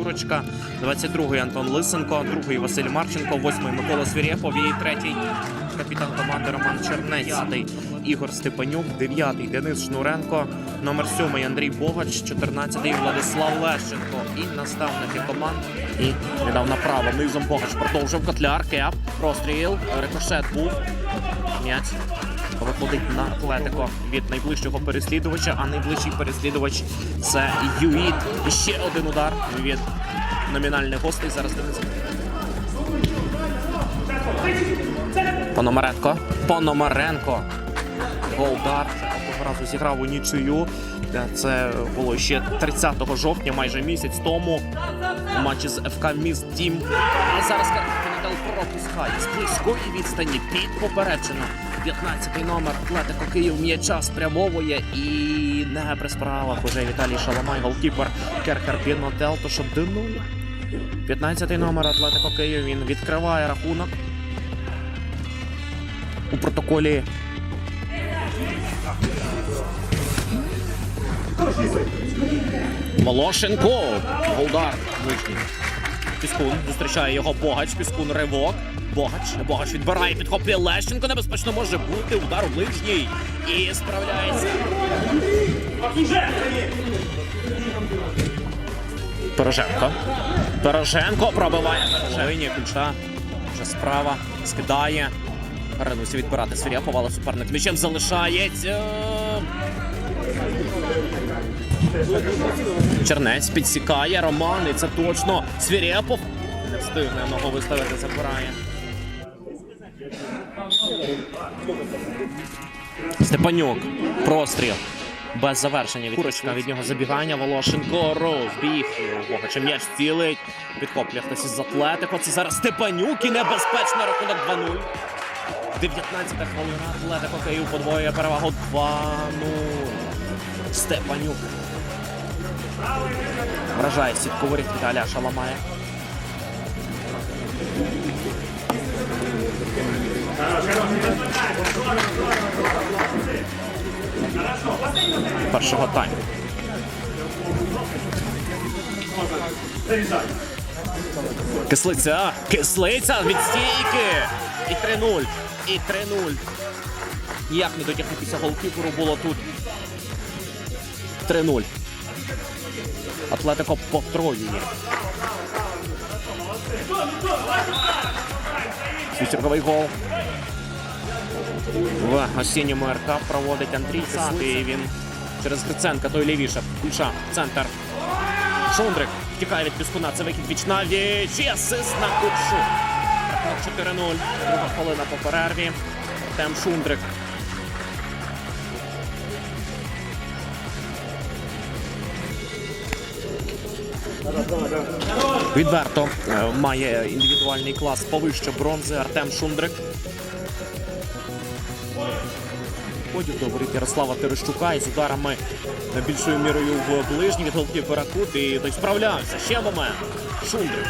Курочка, 22-й Антон Лисенко, 2-й Василь Марченко, 8-й Микола Свірєпов і 3-й капітан команди Роман Чернець, 10-й Ігор Степанюк, 9-й Денис Шнуренко, номер 7-й Андрій Богач, 14-й Владислав Лещенко і наставники команд. І віддав направо. Низом Богач продовжив Котляр, кеп, простріл, рикошет був. М'яч виходить на Атлетико від найближчого переслідувача, а найближчий переслідувач це Юїт. І ще один удар від номінальних гостей. Зараз дивимося. Пономаренко. Пономаренко. Голдар. Одного разу зіграв у нічию. Це було ще 30 жовтня, майже місяць тому. У матчі з ФК Міст Дім. А зараз Карпінател пропускає з близької відстані під попереджено. 15-й номер Атлетико Київ м'яча спрямовує і не при справах уже Віталій Шаламай, голкіпер Керхер Пінотел, тож 1-0. 15-й номер Атлетико Київ. Він відкриває рахунок. У протоколі Волошенко. Голдар. Піскун зустрічає його Богач. Піскун ривок. Богач. Богач відбирає, підхоплює Лещенко. Небезпечно може бути. Удар у ближній. І справляється. Порошенко. Порошенко пробиває Порошенко. ключа. Вже справа. Скидає. Ринуся відбирати Свіряпов, але суперник м'ячем залишається. Чернець підсікає Роман, і це точно Свірєпов. Не встигне ногу виставити, забирає. Степанюк. Простріл. Без завершення. Курочка від нього забігання. Волошенко розбіг. Богача м'яч цілить. Підхоплює хтось із Атлетико. Це зараз Степанюк і небезпечно рахунок 2-0. 19 хвилина. Атлетико Київ подвоює перевагу 2-0. Степанюк. Вражає сітку воріт Віталія Шаламая. Першого тайму. Кислиця. Кислиця від стійки. І 3-0. І 3-0. Ніяк не дотягнутися голкіперу було тут. 3-0. Атлетико потроює. Свічерковий гол. В осінньому РК проводить Андрій Сати. І він через Гриценка, той лівіше. Ключа, центр. Шундрик втікає від піскуна. Це вихід віч на віч. І асист на кучу. Рахунок 4-0. Друга хвилина по перерві. Артем Шундрик. Відверто е, має індивідуальний клас повище бронзи Артем Шундрик. Ходів добрий Ярослава Терещука із ударами більшою мірою в ближній від голкіпера Кут і той справлявся. Ще момент. Шундрик.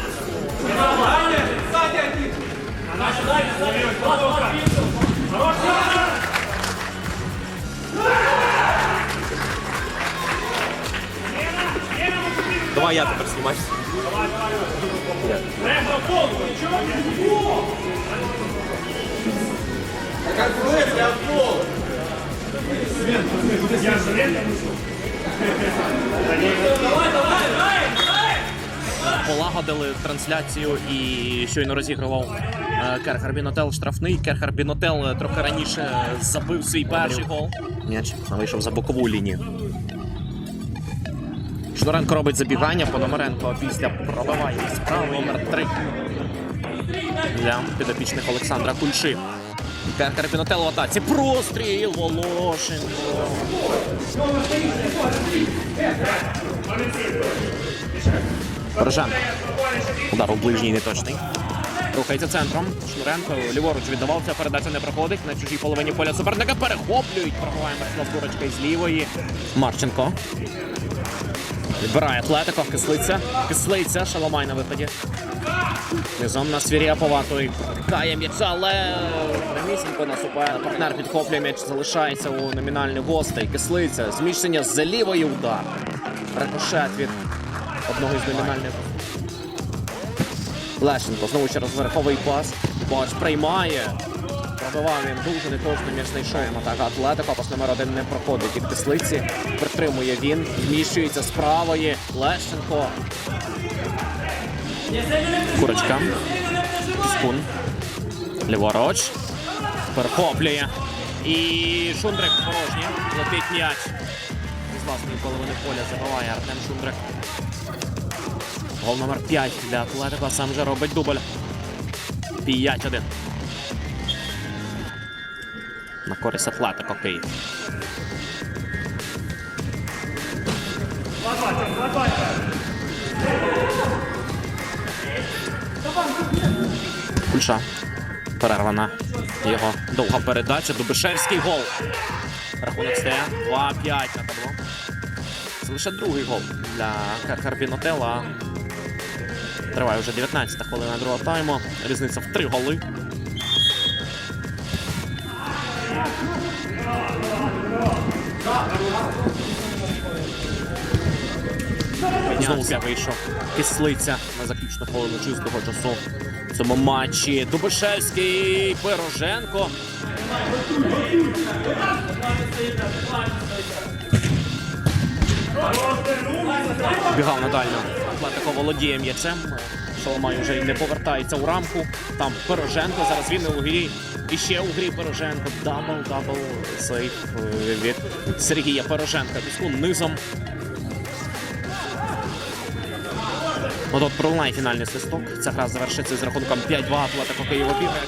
Давай я тепер знімаю. Полагодили трансляцію і щойно розігрував е, Керхар Бінотел штрафний. Керхар Бінотел е, трохи раніше забив свій перший гол. М'яч вийшов за бокову лінію. Шнуренко робить забігання, Пономаренко після пробиває справа номер 3 для підопічних Олександра Кульши. Керхар Бінотел в атаці. Простріл Волошенко. Порошенко. Удар у ближній неточний. Рухається центром. Шнуренко ліворуч віддавався. Передача не проходить. На чужій половині поля суперника перехоплюють. Пробиває Мирослав Курочка із лівої. Марченко. Відбирає Атлетико. Кислиця. Кислиця. Шаламай на виході. Низом на Свірєпова. Той кає м'яча, але прямісінько на супер. Партнер підхоплює м'яч. Залишається у номінальних гостей. Кислиця. Зміщення з лівої удар. Рикошет від одного із номінальних Лещенко знову ще раз верховий пас. Боч приймає. Пробивав він дуже неточно м'ячний шоєм. Атака Атлетико. Пас номер один не проходить від кислиці. Притримує він. Вміщується з правої. Лещенко. Курочка. Скун. Ліворуч. Перехоплює. І Шундрик порожній. Летить м'яч. З власної половини поля забиває Артем Шундрик. Гол номер 5 для Атлетико. Сам же робить дубль. 5-1. На користь Атлетико Київ. Кульша. Перервана. Його довга передача. Дубишевський гол. Рахунок стає 2-5 на табло. Це лише другий гол для Кар- Карпінотела. Триває вже 19 хвилина другого тайму. Різниця в три голи. Знову я вийшов. Кислиця на заключну хвилину чистого часу в цьому матчі. Дубишевський, Пироженко. Бігав на дальню. Атлетико володіє м'ячем. Шоломай вже й не повертається у рамку. Там Пироженко. Зараз він у грі. І ще у грі Пироженко. Дабл, дабл сейф е, від Сергія Пироженка. Піску низом. От пролунає фінальний свисток. Ця гра завершиться з рахунком 5-2. Атлетико Києво бігає.